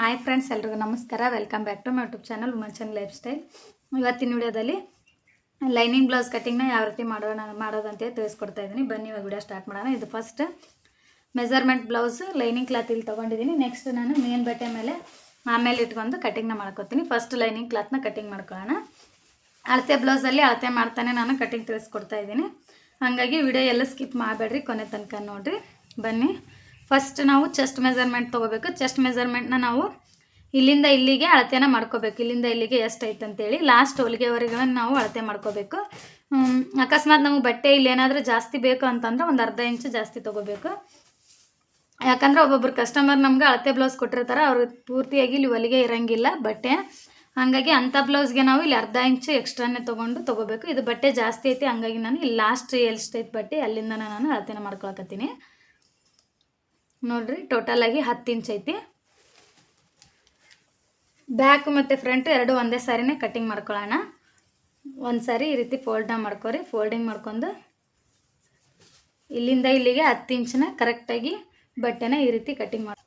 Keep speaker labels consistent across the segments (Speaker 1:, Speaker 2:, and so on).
Speaker 1: Hi friends, ಎಲ್ರಿಗೂ ನಮಸ್ಕಾರ. Welcome back to my YouTube channel ಉಮಚನ್ life style ಇವತ್ತಿನ ವಿಡಿಯೋದಲ್ಲಿ ಲೈನಿಂಗ್ ಬ್ಲೌಸ್ ಕಟ್ಟಿಂಗ್ನ ಯಾವ ರೀತಿ ಮಾಡೋಣ ಮಾಡೋದಂತ ತಿಳಿಸ್ಕೊಡ್ತಾ ಇದ್ದೀನಿ. ಬನ್ನಿ, ಇವಾಗ ವಿಡಿಯೋ ಸ್ಟಾರ್ಟ್ ಮಾಡೋಣ. ಇದು first measurement blouse lining cloth ಇಲ್ಲಿ ತೊಗೊಂಡಿದ್ದೀನಿ. ನೆಕ್ಸ್ಟ್ ನಾನು ಮೇನ್ ಬಟ್ಟೆ ಮೇಲೆ ಆಮೇಲೆ ಇಟ್ಕೊಂಡು ಕಟ್ಟಿಂಗ್ನ ಮಾಡ್ಕೊತೀನಿ. ಫಸ್ಟ್ ಲೈನಿಂಗ್ ಕ್ಲಾತ್ನ ಕಟಿಂಗ್ ಮಾಡ್ಕೊಳ್ಳೋಣ. ಅಳತೆ ಬ್ಲೌಸಲ್ಲಿ ಅಳತೆ ಮಾಡ್ತಾನೆ ನಾನು ಕಟ್ಟಿಂಗ್ ತಿಳಿಸ್ಕೊಡ್ತಾ ಇದ್ದೀನಿ. ಹಾಗಾಗಿ ವಿಡಿಯೋ ಎಲ್ಲ ಸ್ಕಿಪ್ ಮಾಡಬೇಡ್ರಿ, ಕೊನೆ ತನಕ ನೋಡಿರಿ. ಬನ್ನಿ. ಫಸ್ಟ್ ನಾವು ಚೆಸ್ಟ್ ಮೆಜರ್ಮೆಂಟ್ ತೊಗೋಬೇಕು. ಚೆಸ್ಟ್ ಮೆಜರ್ಮೆಂಟ್ನ ನಾವು ಇಲ್ಲಿಂದ ಇಲ್ಲಿಗೆ ಅಳತೆನ ಮಾಡ್ಕೋಬೇಕು. ಇಲ್ಲಿಂದ ಇಲ್ಲಿಗೆ ಎಷ್ಟು ಐತೆ ಅಂತೇಳಿ ಲಾಸ್ಟ್ ಹೊಲಿಗೆವರೆಗೆ ನಾವು ಅಳತೆ ಮಾಡ್ಕೋಬೇಕು. ಅಕಸ್ಮಾತ್ ನಮಗೆ ಬಟ್ಟೆ ಇಲ್ಲಿ ಏನಾದರೂ ಜಾಸ್ತಿ ಬೇಕು ಅಂತಂದ್ರೆ ಒಂದು ಅರ್ಧ ಇಂಚು ಜಾಸ್ತಿ ತೊಗೋಬೇಕು. ಯಾಕಂದ್ರೆ ಒಬ್ಬೊಬ್ರು ಕಸ್ಟಮರ್ ನಮ್ಗೆ ಅಳತೆ ಬ್ಲೌಸ್ ಕೊಟ್ಟಿರ್ತಾರೆ, ಅವ್ರು ಪೂರ್ತಿಯಾಗಿ ಇಲ್ಲಿ ಹೊಲಿಗೆ ಇರಂಗಿಲ್ಲ ಬಟ್ಟೆ. ಹಾಗಾಗಿ ಅಂಥ ಬ್ಲೌಸ್ಗೆ ನಾವು ಇಲ್ಲಿ ಅರ್ಧ ಇಂಚು ಎಕ್ಸ್ಟ್ರಾನೇ ತೊಗೊಂಡು ತೊಗೋಬೇಕು. ಇದು ಬಟ್ಟೆ ಜಾಸ್ತಿ ಐತಿ, ಹಂಗಾಗಿ ನಾನು ಇಲ್ಲಿ ಲಾಸ್ಟ್ ಎಷ್ಟೈತೆ ಬಟ್ಟೆ ಅಲ್ಲಿಂದ ನಾನು ಅಳತೆನ ಮಾಡ್ಕೊಳಕತ್ತೀನಿ. ನೋಡ್ರಿ ಟೋಟಲ್ ಆಗಿ ಹತ್ತು ಇಂಚ್ ಐತಿ. ಬ್ಯಾಕ್ ಮತ್ತು ಫ್ರಂಟ್ ಎರಡು ಒಂದೇ ಸಾರಿನೇ ಕಟಿಂಗ್ ಮಾಡ್ಕೊಳ್ಳೋಣ ಒಂದು ಸಾರಿ ಈ ರೀತಿ ಫೋಲ್ಡ್ನ ಮಾಡ್ಕೋರಿ. ಫೋಲ್ಡಿಂಗ್ ಮಾಡ್ಕೊಂಡು ಇಲ್ಲಿಂದ ಇಲ್ಲಿಗೆ ಹತ್ತು ಇಂಚನ್ನ ಕರೆಕ್ಟಾಗಿ ಬಟ್ಟೆನ ಈ ರೀತಿ ಕಟಿಂಗ್ ಮಾಡಿ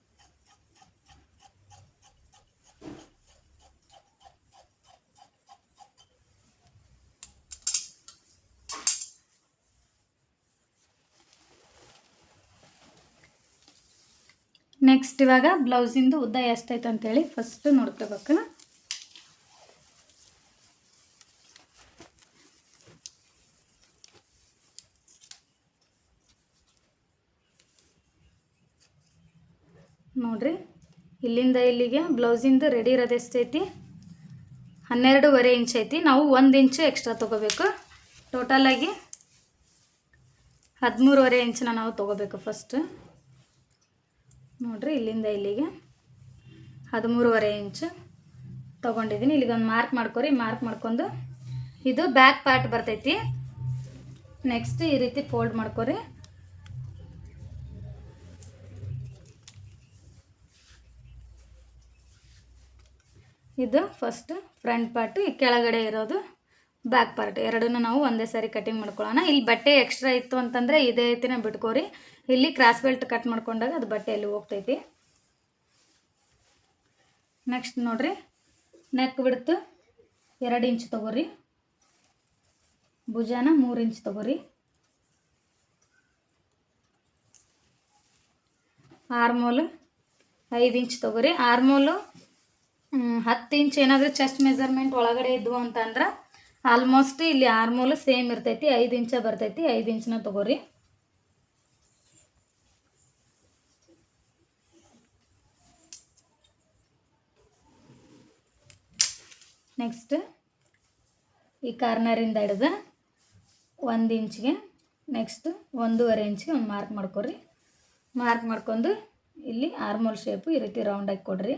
Speaker 1: ನೆಕ್ಸ್ಟ್ ಇವಾಗ ಬ್ಲೌಸಿಂದು ಉದ್ದ ಎಷ್ಟೈತೆ ಅಂತೇಳಿ ಫಸ್ಟ್ ನೋಡ್ಕೋಬೇಕು ನೋಡ್ರಿ, ಇಲ್ಲಿಂದ ಇಲ್ಲಿಗೆ ಬ್ಲೌಸಿಂದು ರೆಡಿ ಇರೋದು ಎಷ್ಟೈತಿ? ಹನ್ನೆರಡೂವರೆ ಇಂಚ್ ಐತಿ. ನಾವು ಒಂದು ಇಂಚು ಎಕ್ಸ್ಟ್ರಾ ತೊಗೋಬೇಕು. ಟೋಟಲಾಗಿ ಹದಿಮೂರುವರೆ ಇಂಚನ್ನ ನಾವು ತೊಗೋಬೇಕು ಫಸ್ಟ್ ನೋಡ್ರಿ ಇಲ್ಲಿಂದ ಇಲ್ಲಿಗೆ ಹದಿಮೂರುವರೆ ಇಂಚು ತೊಗೊಂಡಿದ್ದೀನಿ. ಇಲ್ಲಿಗೆ ಒಂದು ಮಾರ್ಕ್ ಮಾಡ್ಕೊರಿ ಮಾರ್ಕ್ ಮಾಡ್ಕೊಂಡು ಇದು ಬ್ಯಾಕ್ ಪಾರ್ಟ್ ಬರ್ತೈತಿ. ನೆಕ್ಸ್ಟ್ ಈ ರೀತಿ ಫೋಲ್ಡ್ ಮಾಡ್ಕೊರಿ. ಇದು ಫಸ್ಟ್ ಫ್ರಂಟ್ ಪಾರ್ಟ್ ಈ ಕೆಳಗಡೆ ಇರೋದು ಬ್ಯಾಕ್ ಪಾರ್ಟ್ ಎರಡನ್ನೂ ನಾವು ಒಂದೇ ಸಾರಿ ಕಟಿಂಗ್ ಮಾಡ್ಕೊಳ್ಳೋಣ. ಇಲ್ಲಿ ಬಟ್ಟೆ ಎಕ್ಸ್ಟ್ರಾ ಇತ್ತು ಅಂತಂದರೆ ಇದೇ ರೀತಿನೇ ಬಿಟ್ಕೋರಿ. ಇಲ್ಲಿ ಕ್ರಾಸ್ ಬೆಲ್ಟ್ ಕಟ್ ಮಾಡ್ಕೊಂಡಾಗ ಅದು ಬಟ್ಟೆಯಲ್ಲಿ ಹೋಗ್ತೈತಿ. ನೆಕ್ಸ್ಟ್ ನೋಡ್ರಿ ನೆಕ್ ಬಿಡ್ತು ಎರಡು ಇಂಚ್ ತಗೋರಿ. ಭುಜಾನ ಮೂರು ಇಂಚ್ ತಗೋರಿ. ಆರ್ಮೋಲು ಐದು ಇಂಚ್ ತಗೋರಿ. ಆರ್ಮೋಲು ಹತ್ತು ಇಂಚ್ ಏನಾದರೂ ಚೆಸ್ಟ್ ಮೆಜರ್ಮೆಂಟ್ ಒಳಗಡೆ ಇದ್ವು ಅಂತಂದ್ರೆ ಆಲ್ಮೋಸ್ಟ್ ಇಲ್ಲಿ ಆರ್ಮೋಲು ಸೇಮ್ ಇರ್ತೈತಿ. ಐದು ಇಂಚ ಬರ್ತೈತಿ, ಐದು ಇಂಚನ್ನ ತೊಗೋರಿ. ನೆಕ್ಸ್ಟ್ ಈ ಕಾರ್ನರಿಂದ ಹಿಡ್ದು ಒಂದು ಇಂಚ್ಗೆ ನೆಕ್ಸ್ಟ್ ಒಂದೂವರೆ ಇಂಚ್ಗೆ ಒಂದು ಮಾರ್ಕ್ ಮಾಡ್ಕೊರಿ ಮಾರ್ಕ್ ಮಾಡ್ಕೊಂಡು ಇಲ್ಲಿ ಆರ್ಮೋಲ್ ಶೇಪು ಈ ರೀತಿ ರೌಂಡಾಗಿ ಕೊಡ್ರಿ.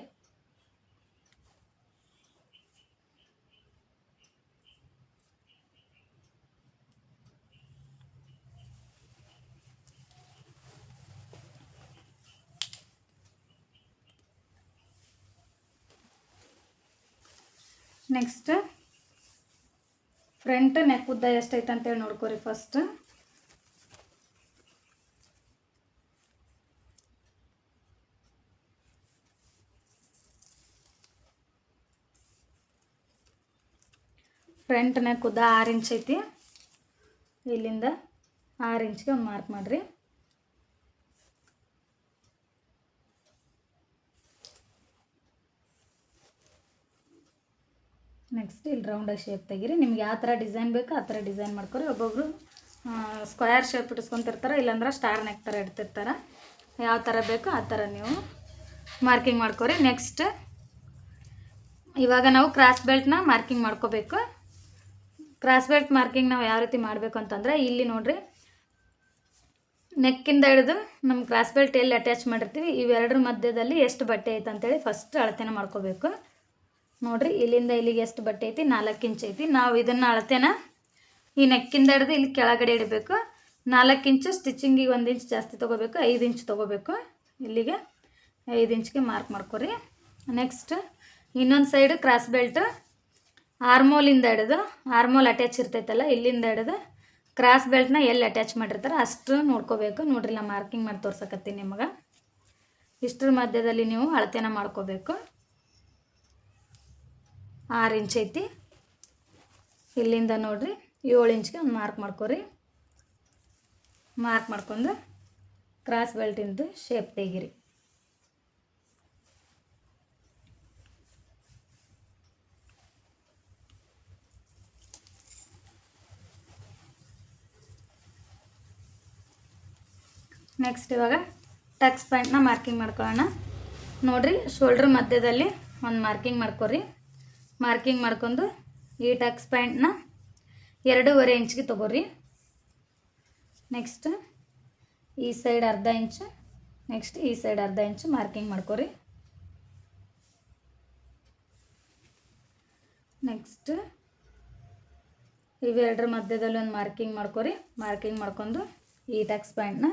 Speaker 1: ನೆಕ್ಸ್ಟ್ ಫ್ರಂಟ್ ನೆಕ್ ಉದ್ದ ಎಷ್ಟೈತೆ ಅಂತೇಳಿ ನೋಡ್ಕೋರಿ ಫಸ್ಟ್ ಫ್ರಂಟ್ ನೆಕ್ ಉದ್ದ ಆರು ಇಂಚ್ ಐತಿ. ಇಲ್ಲಿಂದ ಆರು ಇಂಚ್ಗೆ ಮಾರ್ಕ್ ಮಾಡಿರಿ. ನೆಕ್ಸ್ಟ್ ಇಲ್ಲಿ ರೌಂಡಾಗಿ ಶೇಪ್ ತೆಗೀರಿ. ನಿಮ್ಗೆ ಯಾವ ಥರ ಡಿಸೈನ್ ಬೇಕೋ ಆ ಥರ ಡಿಸೈನ್ ಮಾಡ್ಕೊರಿ. ಒಬ್ಬೊಬ್ರು ಸ್ಕ್ವೇರ್ ಶೇಪ್ ಇಟ್ಸ್ಕೊತಿರ್ತಾರೆ, ಇಲ್ಲಾಂದ್ರೆ ಸ್ಟಾರ್ ನೆಕ್ ಥರ ಇಡ್ತಿರ್ತಾರೆ. ಯಾವ ಥರ ಬೇಕೋ ಆ ಥರ ನೀವು ಮಾರ್ಕಿಂಗ್ ಮಾಡ್ಕೊರಿ. ನೆಕ್ಸ್ಟ್ ಇವಾಗ ನಾವು ಕ್ರಾಸ್ ಬೆಲ್ಟ್ನ ಮಾರ್ಕಿಂಗ್ ಮಾಡ್ಕೋಬೇಕು. ಕ್ರಾಸ್ ಬೆಲ್ಟ್ ಮಾರ್ಕಿಂಗ್ ನಾವು ಯಾವ ರೀತಿ ಮಾಡಬೇಕು ಅಂತಂದರೆ, ಇಲ್ಲಿ ನೋಡಿರಿ. ನೆಕ್ಕಿಂದ ಹಿಡಿದು ನಮ್ಮ ಕ್ರಾಸ್ ಬೆಲ್ಟ್ ಎಲ್ಲಿ ಅಟ್ಯಾಚ್ ಮಾಡಿರ್ತೀವಿ, ಇವೆರಡರ ಮಧ್ಯದಲ್ಲಿ ಎಷ್ಟು ಬಟ್ಟೆ ಐತೆ ಅಂತೇಳಿ ಫಸ್ಟ್ ಅಳತೆನ ಮಾಡ್ಕೋಬೇಕು. ನೋಡ್ರಿ, ಇಲ್ಲಿಂದ ಇಲ್ಲಿಗೆ ಎಷ್ಟು ಬಟ್ಟೆ ಐತಿ? ನಾಲ್ಕು ಇಂಚ್ ಐತಿ. ನಾವು ಇದನ್ನು ಅಳತೆನ ಈ ನೆಕ್ಕಿಂದ ಹಿಡ್ದು ಇಲ್ಲಿ ಕೆಳಗಡೆ ಇಡಬೇಕು. ನಾಲ್ಕು ಇಂಚು ಸ್ಟಿಚಿಂಗಿಗೆ ಒಂದು ಇಂಚ್ ಜಾಸ್ತಿ ತೊಗೋಬೇಕು. ಐದು ಇಂಚ್ ತೊಗೋಬೇಕು. ಇಲ್ಲಿಗೆ ಐದು ಇಂಚ್ಗೆ ಮಾರ್ಕ್ ಮಾಡ್ಕೊರಿ. ನೆಕ್ಸ್ಟ್ ಇನ್ನೊಂದು ಸೈಡ್ ಕ್ರಾಸ್ ಬೆಲ್ಟ್ ಆರ್ಮೋಲಿಂದ ಹಿಡಿದು ಆರ್ಮೋಲ್ ಅಟ್ಯಾಚ್ ಇರ್ತೈತಲ್ಲ, ಇಲ್ಲಿಂದ ಹಿಡಿದು ಕ್ರಾಸ್ ಬೆಲ್ಟ್ನ ಎಲ್ಲಿ ಅಟ್ಯಾಚ್ ಮಾಡಿರ್ತಾರೆ ಅಷ್ಟು ನೋಡ್ಕೋಬೇಕು. ನೋಡ್ರಿ ನಾ ಮಾರ್ಕಿಂಗ್ ಮಾಡಿ ತೋರ್ಸಕತ್ತೀನಿ ನಿಮಗೆ. ಇಷ್ಟರ ಮಧ್ಯದಲ್ಲಿ ನೀವು ಅಳತೆನ ಮಾಡ್ಕೋಬೇಕು. ಆರು ಇಂಚ್ ಐತಿ. ಇಲ್ಲಿಂದ ನೋಡ್ರಿ ಏಳು ಇಂಚ್ಗೆ ಒಂದು ಮಾರ್ಕ್ ಮಾಡ್ಕೊರಿ. ಮಾರ್ಕ್ ಮಾಡ್ಕೊಂಡು ಕ್ರಾಸ್ ಬೆಲ್ಟಿಂದು ಶೇಪ್ ತೆಗಿರಿ. ನೆಕ್ಸ್ಟ್ ಇವಾಗ ಟಕ್ಸ್ ಪಾಯಿಂಟ್ನ ಮಾರ್ಕಿಂಗ್ ಮಾಡ್ಕೊಳ್ಳೋಣ. ನೋಡ್ರಿ ಶೋಲ್ಡ್ರ್ ಮಧ್ಯದಲ್ಲಿ ಒಂದು ಮಾರ್ಕಿಂಗ್ ಮಾಡ್ಕೊರಿ. ಮಾರ್ಕಿಂಗ್ ಮಾಡ್ಕೊಂಡು ಈ ಟಕ್ಸ್ ಪ್ಯಾಂಟ್ನ ಎರಡೂವರೆ ಇಂಚ್ಗೆ ತೊಗೋರಿ. ನೆಕ್ಸ್ಟ್ ಈ ಸೈಡ್ ಅರ್ಧ ಇಂಚು ನೆಕ್ಸ್ಟ್ ಈ ಸೈಡ್ ಅರ್ಧ ಇಂಚು ಮಾರ್ಕಿಂಗ್ ಮಾಡ್ಕೊರಿ. ನೆಕ್ಸ್ಟ್ ಇವೆರಡರ ಮಧ್ಯದಲ್ಲಿ ಒಂದು ಮಾರ್ಕಿಂಗ್ ಮಾಡ್ಕೊರಿ. ಮಾರ್ಕಿಂಗ್ ಮಾಡ್ಕೊಂಡು ಈ ಟಕ್ಸ್ ಪ್ಯಾಂಟ್ನ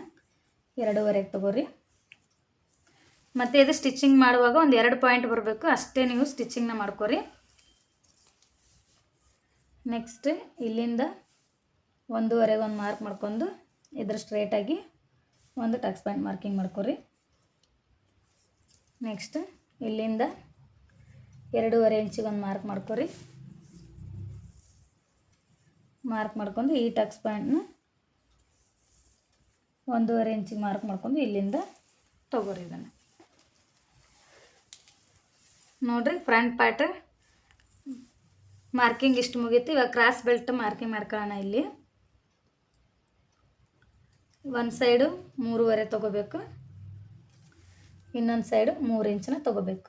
Speaker 1: ಎರಡೂವರೆಗೆ ತೊಗೋರಿ. ಮತ್ತು ಇದು ಸ್ಟಿಚಿಂಗ್ ಮಾಡುವಾಗ ಒಂದು ಎರಡು ಪಾಯಿಂಟ್ ಬರಬೇಕು, ಅಷ್ಟೇ ನೀವು ಸ್ಟಿಚಿಂಗ್ನ ಮಾಡ್ಕೊರಿ. ನೆಕ್ಸ್ಟ್ ಇಲ್ಲಿಂದ ಒಂದೂವರೆಗೆ ಒಂದು ಮಾರ್ಕ್ ಮಾಡ್ಕೊಂಡು ಇದ್ರ ಸ್ಟ್ರೇಟಾಗಿ ಒಂದು ಟಕ್ಸ್ ಪಾಯಿಂಟ್ ಮಾರ್ಕಿಂಗ್ ಮಾಡ್ಕೊರಿ. ನೆಕ್ಸ್ಟ್ ಇಲ್ಲಿಂದ ಎರಡೂವರೆ ಇಂಚಿಗೆ ಒಂದು ಮಾರ್ಕ್ ಮಾಡ್ಕೊರಿ. ಮಾರ್ಕ್ ಮಾಡ್ಕೊಂಡು ಈ ಟಕ್ಸ್ ಪಾಯಿಂಟ್ನ ಒಂದೂವರೆ ಇಂಚಿಗೆ ಮಾರ್ಕ್ ಮಾಡ್ಕೊಂಡು ಇಲ್ಲಿಂದ ತೊಗೋರಿ ಇದನ್ನು. ನೋಡ್ರಿ ಫ್ರಂಟ್ ಪಾರ್ಟ್ ಮಾರ್ಕಿಂಗ್ ಇಷ್ಟು ಮುಗೀತು. ಇವಾಗ ಕ್ರಾಸ್ ಬೆಲ್ಟ್ ಮಾರ್ಕಿಂಗ್ ಮಾಡ್ಕೊಳ್ಳೋಣ ಇಲ್ಲಿ. ಒಂದು ಸೈಡು ಮೂರುವರೆ ತೊಗೋಬೇಕು. ಇನ್ನೊಂದು ಸೈಡು ಮೂರು ಇಂಚನ್ನ ತೊಗೋಬೇಕು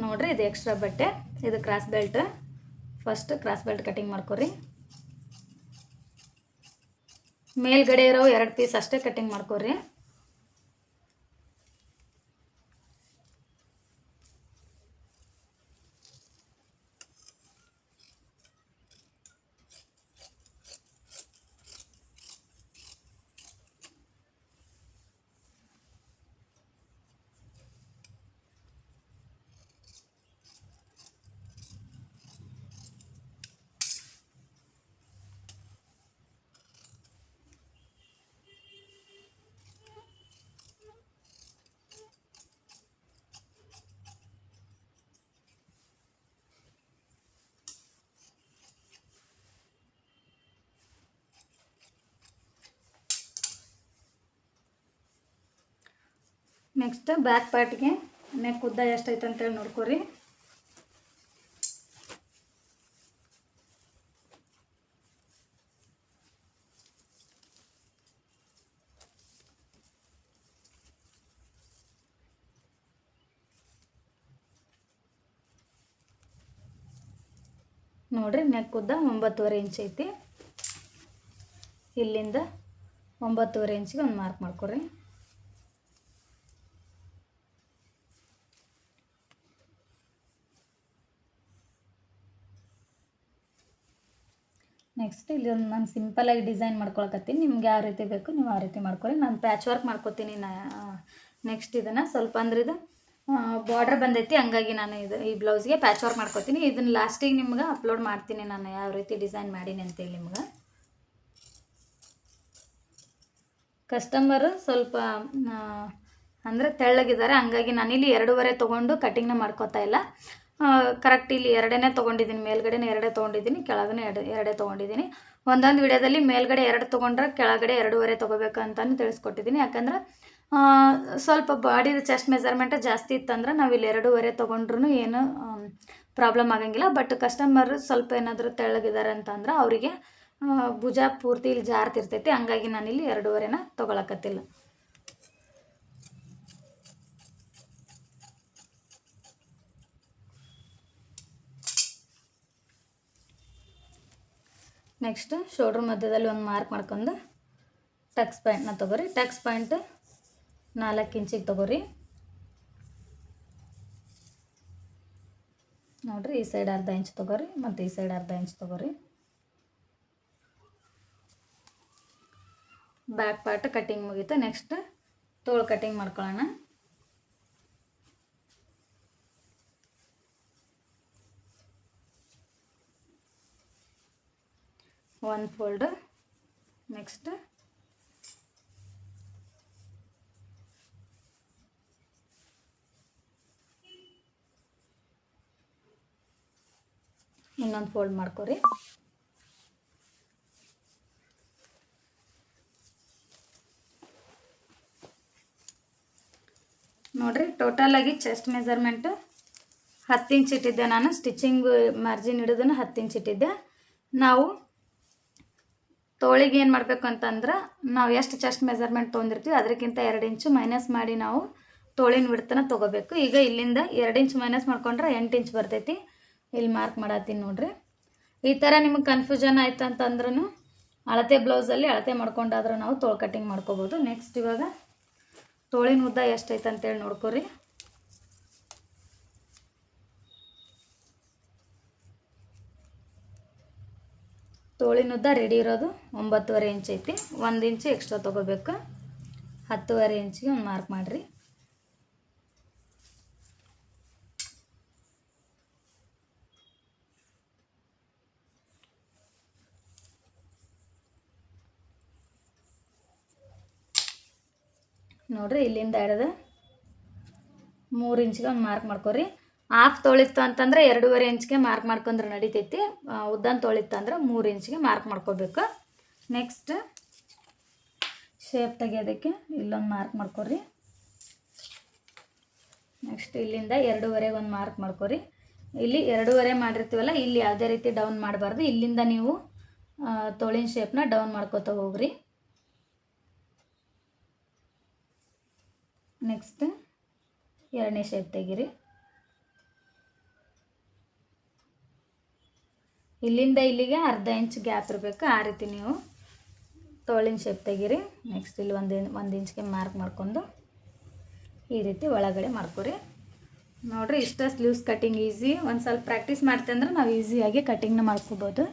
Speaker 1: ನೋಡ್ರಿ ಇದು ಎಕ್ಸ್ಟ್ರಾ ಬಟ್ಟೆ, ಇದು cross belt first cross belt cutting ಮಾಡ್ಕೊರಿ. ಮೇಲ್ಗಡೆ ಇರೋ ಎರಡು ಪೀಸ್ ಅಷ್ಟೇ ಕಟಿಂಗ್ ಮಾಡ್ಕೊರಿ. ನೆಕ್ಸ್ಟ್ ಬ್ಯಾಕ್ ಪಾರ್ಟ್ಗೆ ನೆಕ್ ಉದ್ದ ಎಷ್ಟೈತೆ ಅಂತೇಳಿ ನೋಡ್ಕೊರಿ. ನೋಡ್ರಿ ನೆಕ್ ಉದ್ದ ಒಂಬತ್ತುವರೆ ಇಂಚ್ ಐತಿ. ಇಲ್ಲಿಂದ ಒಂಬತ್ತುವರೆ ಇಂಚಿಗೆ ಒಂದು ಮಾರ್ಕ್ ಮಾಡ್ಕೊರಿ. ನೆಕ್ಸ್ಟ್ ಇಲ್ಲಿ ಒಂದು ನಾನು ಸಿಂಪಲಾಗಿ ಡಿಸೈನ್ ಮಾಡ್ಕೊಳಕತ್ತೀನಿ. ನಿಮ್ಗೆ ಯಾವ ರೀತಿ ಬೇಕು ನೀವು ಆ ರೀತಿ ಮಾಡ್ಕೊಳ್ಳಿ. ನಾನು ಪ್ಯಾಚ್ ವರ್ಕ್ ಮಾಡ್ಕೊತೀನಿ ನಾ ನೆಕ್ಸ್ಟ್ ಇದನ್ನು. ಸ್ವಲ್ಪ ಅಂದ್ರೆ ಇದು ಬಾರ್ಡರ್ ಬಂದೈತಿ. ಹಂಗಾಗಿ ನಾನು ಇದು, ಈ ಬ್ಲೌಸ್ಗೆ ಪ್ಯಾಚ್ ವರ್ಕ್ ಮಾಡ್ಕೊತೀನಿ. ಇದನ್ನು ಲಾಸ್ಟಿಗೆ ನಿಮ್ಗೆ ಅಪ್ಲೋಡ್ ಮಾಡ್ತೀನಿ ನಾನು ಯಾವ ರೀತಿ ಡಿಸೈನ್ ಮಾಡೀನಿ ಅಂತೇಳಿ ನಿಮ್ಗೆ. ಕಸ್ಟಮರು ಸ್ವಲ್ಪ ಅಂದರೆ ತೆಳ್ಳಗಿದ್ದಾರೆ. ಹಂಗಾಗಿ ನಾನಿಲ್ಲಿ ಎರಡೂವರೆ ತೊಗೊಂಡು ಕಟಿಂಗ್ನ ಮಾಡ್ಕೋತಾ ಇಲ್ಲ. ಕರೆಕ್ಟ್ ಇಲ್ಲಿ ಎರಡನೇ ತೊಗೊಂಡಿದ್ದೀನಿ, ಮೇಲ್ಗಡೆನೇ ಎರಡೇ ತೊಗೊಂಡಿದ್ದೀನಿ, ಕೆಳಗಡೆ ಎರಡು, ಎರಡೇ ತೊಗೊಂಡಿದ್ದೀನಿ. ಒಂದೊಂದು ವಿಡಿಯೋದಲ್ಲಿ ಮೇಲ್ಗಡೆ ಎರಡು ತೊಗೊಂಡ್ರೆ ಕೆಳಗಡೆ ಎರಡೂವರೆ ತೊಗೋಬೇಕು ಅಂತಲೂ ತಿಳಿಸ್ಕೊಟ್ಟಿದ್ದೀನಿ. ಯಾಕಂದ್ರೆ ಸ್ವಲ್ಪ ಬಾಡಿದ ಚೆಸ್ಟ್ ಮೆಜರ್ಮೆಂಟ್ ಜಾಸ್ತಿ ಇತ್ತಂದ್ರೆ ನಾವು ಇಲ್ಲಿ ಎರಡೂವರೆ ತೊಗೊಂಡ್ರೂ ಏನು ಪ್ರಾಬ್ಲಮ್ ಆಗಂಗಿಲ್ಲ. ಬಟ್ ಕಸ್ಟಮರ್ ಸ್ವಲ್ಪ ಏನಾದರೂ ತೆಳ್ಳಗಿದ್ದಾರೆ ಅಂತಂದ್ರೆ ಅವರಿಗೆ ಭುಜ ಪೂರ್ತಿ ಇಲ್ಲಿ ಜಾರ್ತಿರ್ತೈತಿ. ಹಂಗಾಗಿ ನಾನಿಲ್ಲಿ ಎರಡೂವರೆನ ತೊಗೊಳಕತ್ತಿಲ್ಲ. ನೆಕ್ಸ್ಟ್ ಶೋಲ್ಡ್ರ್ ಮಧ್ಯದಲ್ಲಿ ಒಂದು ಮಾರ್ಕ್ ಮಾಡ್ಕೊಂಡು ಟಕ್ಸ್ ಪಾಯಿಂಟ್ನ ತೊಗೊರಿ. ಟಕ್ಸ್ ಪಾಯಿಂಟ್ ನಾಲ್ಕು ಇಂಚಿಗೆ ತೊಗೊರಿ. ನೋಡ್ರಿ, ಈ ಸೈಡ್ ಅರ್ಧ ಇಂಚ್ ತೊಗೊರಿ, ಮತ್ತು ಈ ಸೈಡ್ ಅರ್ಧ ಇಂಚ್ ತೊಗೊರಿ. ಬ್ಯಾಕ್ ಪಾರ್ಟ್ ಕಟ್ಟಿಂಗ್ ಮುಗೀತು. ನೆಕ್ಸ್ಟ್ ತೋಳು ಕಟ್ಟಿಂಗ್ ಮಾಡ್ಕೊಳ್ಳೋಣ ಒಂದು ಫೋಲ್ಡ್ ನೆಕ್ಸ್ಟ್ ಇನ್ನೊಂದು ಫೋಲ್ಡ್ ಮಾಡ್ಕೊರಿ. ನೋಡ್ರಿ ಟೋಟಲ್ ಆಗಿ ಚೆಸ್ಟ್ ಮೆಜರ್ಮೆಂಟ್ ಹತ್ತು ಇಂಚ್ ಇಟ್ಟಿದ್ದೆ ನಾನು. ಸ್ಟಿಚಿಂಗ್ ಮಾರ್ಜಿನ್ ಹಿಡಿದನು ಹತ್ತು ಇಂಚ್ ಇಟ್ಟಿದ್ದೆ. ನಾವು ತೋಳಿಗೆ ಏನು ಮಾಡಬೇಕು ಅಂತಂದ್ರೆ ನಾವು ಎಷ್ಟು ಚೆಸ್ಟ್ ಮೆಜರ್ಮೆಂಟ್ ತೊಗೊಂಡಿರ್ತೀವಿ ಅದಕ್ಕಿಂತ ಎರಡು ಇಂಚು ಮೈನಸ್ ಮಾಡಿ ನಾವು ತೋಳಿನ ವಿಡ್ತನ ತೊಗೋಬೇಕು. ಈಗ ಇಲ್ಲಿಂದ ಎರಡು ಇಂಚು ಮೈನಸ್ ಮಾಡ್ಕೊಂಡ್ರೆ ಎಂಟು ಇಂಚ್ ಬರ್ತೈತಿ. ಇಲ್ಲಿ ಮಾರ್ಕ್ ಮಾಡತ್ತೀನಿ ನೋಡ್ರಿ. ಈ ಥರ ನಿಮಗೆ ಕನ್ಫ್ಯೂಷನ್ ಆಯ್ತು ಅಂತಂದ್ರೂ ಅಳತೆ ಬ್ಲೌಸಲ್ಲಿ ಅಳತೆ ಮಾಡ್ಕೊಂಡಾದ್ರೂ ನಾವು ತೋಳು ಕಟ್ಟಿಂಗ್ ಮಾಡ್ಕೋಬೋದು. ನೆಕ್ಸ್ಟ್ ಇವಾಗ ತೋಳಿನ ಉದ್ದ ಎಷ್ಟೈತೆ ಅಂತೇಳಿ ನೋಡ್ಕೊರಿ. ತೋಳಿನ ಉದ್ದ ರೆಡಿ ಇರೋದು ಒಂಬತ್ತುವರೆ ಇಂಚ್ ಐತಿ. ಒಂದು ಇಂಚು ಎಕ್ಸ್ಟ್ರಾ ತೊಗೋಬೇಕು. ಹತ್ತುವರೆ ಇಂಚಿಗೆ ಒಂದು ಮಾರ್ಕ್ ಮಾಡಿರಿ. ನೋಡ್ರಿ ಇಲ್ಲಿಂದ ಹಿಡಿದು ಮೂರು ಇಂಚ್ಗೆ ಒಂದು ಮಾರ್ಕ್ ಮಾಡ್ಕೊರಿ. ಹಾಫ್ ತೊಳಿತ್ತು ಅಂತಂದ್ರೆ ಎರಡೂವರೆ ಇಂಚ್ಗೆ ಮಾರ್ಕ್ ಮಾಡ್ಕೊಂಡ್ರೆ ನಡಿತೈತಿ. ಉದ್ದನ್ ತೊಳಿತ್ತು ಅಂದ್ರೆ ಮೂರು ಇಂಚ್ಗೆ ಮಾರ್ಕ್ ಮಾಡ್ಕೋಬೇಕು. ನೆಕ್ಸ್ಟ್ ಶೇಪ್ ತೆಗಿಯೋದಕ್ಕೆ ಇಲ್ಲೊಂದು ಮಾರ್ಕ್ ಮಾಡ್ಕೊರಿ ನೆಕ್ಸ್ಟ್ ಇಲ್ಲಿಂದ ಎರಡೂವರೆಗೆ ಒಂದು ಮಾರ್ಕ್ ಮಾಡ್ಕೊರಿ ಇಲ್ಲಿ ಎರಡೂವರೆ ಮಾಡಿರ್ತೀವಲ್ಲ, ಇಲ್ಲಿ ಯಾವುದೇ ರೀತಿ ಡೌನ್ ಮಾಡಬಾರ್ದು. ಇಲ್ಲಿಂದ ನೀವು ತೋಳಿನ ಶೇಪ್ನ ಡೌನ್ ಮಾಡ್ಕೋತ ಹೋಗ್ರಿ. ನೆಕ್ಸ್ಟ್ ಎರಡನೇ ಶೇಪ್ ತೆಗೀರಿ. ಇಲ್ಲಿಂದ ಇಲ್ಲಿಗೆ ಅರ್ಧ ಇಂಚ್ ಗ್ಯಾಪ್ ಇರಬೇಕು. ಆ ರೀತಿ ನೀವು ತೋಳಿನ ಶೇಪ್ ತೆಗೀರಿ. ನೆಕ್ಸ್ಟ್ ಇಲ್ಲಿ ಒಂದು ಒಂದು ಇಂಚ್ಗೆ ಮಾರ್ಕ್ ಮಾಡ್ಕೊಂಡು ಈ ರೀತಿ ಒಳಗಡೆ ಮಾಡ್ಕೊರಿ ನೋಡ್ರಿ ಇಷ್ಟ ಸ್ಲೀವ್ಸ್ ಕಟ್ಟಿಂಗ್ ಈಸಿ ಒಂದು ಸ್ವಲ್ಪ ಪ್ರಾಕ್ಟೀಸ್ ಅಂದ್ರೆ ನಾವು ಈಸಿಯಾಗಿ ಕಟ್ಟಿಂಗ್ನ ಮಾಡ್ಕೋಬೋದು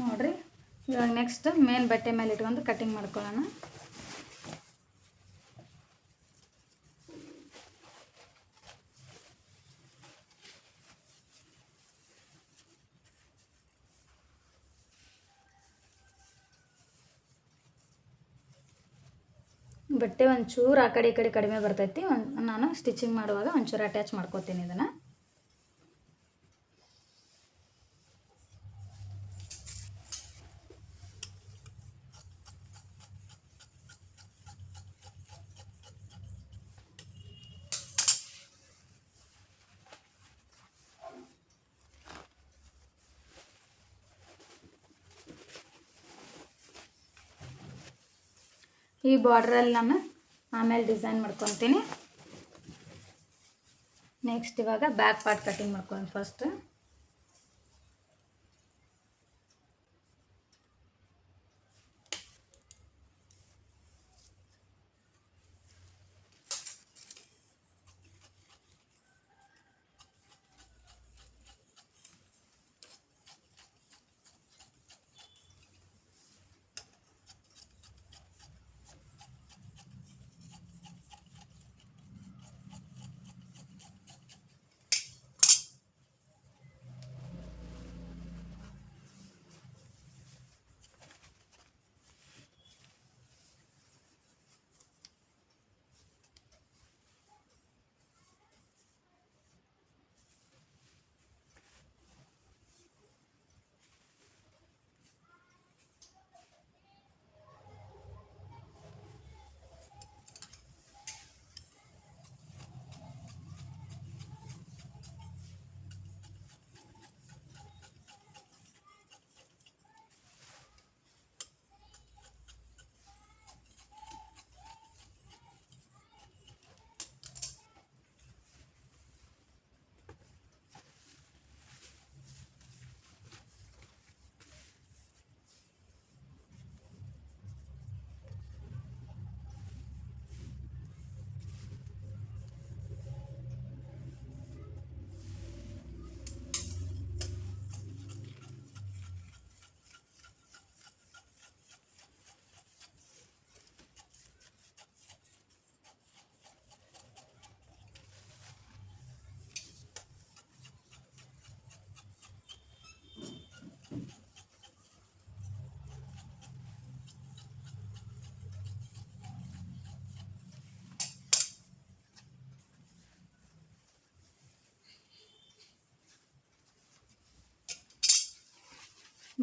Speaker 1: ನೋಡ್ರಿ ಇವಾಗ ನೆಕ್ಸ್ಟ್ ಮೇನ್ ಬಟ್ಟೆ ಮೇಲೆ ಇಟ್ಕೊಂಡು ಕಟ್ಟಿಂಗ್ ಮಾಡ್ಕೊಳ್ಳೋಣ. ಬಟ್ಟೆ ಒಂಚೂರು ಆ ಕಡೆ ಈ ಕಡೆ ಕಡಿಮೆ ಬರ್ತೈತಿ. ಒಂದು ನಾನು ಸ್ಟಿಚಿಂಗ್ ಮಾಡುವಾಗ ಒಂಚೂರು ಅಟ್ಯಾಚ್ ಮಾಡ್ಕೋತೀನಿ ಇದನ್ನು. ಈ ಬಾರ್ಡ್ರಲ್ಲಿ ನಾನು ಆಮೇಲೆ ಡಿಸೈನ್ ಮಾಡ್ಕೊತೀನಿ. ನೆಕ್ಸ್ಟ್ ಇವಾಗ ಬ್ಯಾಕ್ ಪಾರ್ಟ್ ಕಟಿಂಗ್ ಮಾಡ್ಕೊಂಡು ಫಸ್ಟ್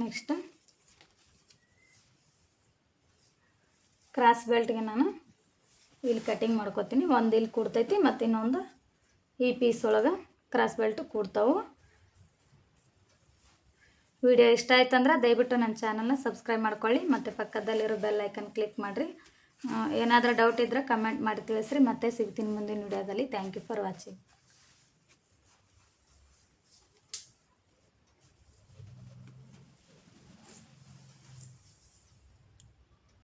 Speaker 1: ನೆಕ್ಸ್ಟ್ ಕ್ರಾಸ್ ಬೆಲ್ಟ್ಗೆ ನಾನು ಇಲ್ಲಿ ಕಟಿಂಗ್ ಮಾಡ್ಕೊತೀನಿ. ಒಂದು ಇಲ್ಲಿ ಕೂಡ್ತೈತಿ, ಮತ್ತು ಇನ್ನೊಂದು ಈ ಪೀಸ್ ಒಳಗೆ ಕ್ರಾಸ್ ಬೆಲ್ಟ್ ಕೂಡ್ತಾವೆ. ವಿಡಿಯೋ ಇಷ್ಟ ಆಯ್ತಂದ್ರೆ ದಯವಿಟ್ಟು ನನ್ನ ಚಾನಲ್ನ ಸಬ್ಸ್ಕ್ರೈಬ್ ಮಾಡ್ಕೊಳ್ಳಿ, ಮತ್ತು ಪಕ್ಕದಲ್ಲಿರೋ ಬೆಲ್ ಐಕನ್ ಕ್ಲಿಕ್ ಮಾಡಿರಿ. ಏನಾದರೂ ಡೌಟ್ ಇದ್ದರೆ ಕಮೆಂಟ್ ಮಾಡಿ ತಿಳಿಸ್ರಿ, ಮತ್ತೆ ಸಿಗ್ತೀನಿ ಮುಂದಿನ ವಿಡಿಯೋದಲ್ಲಿ. Thank you for watching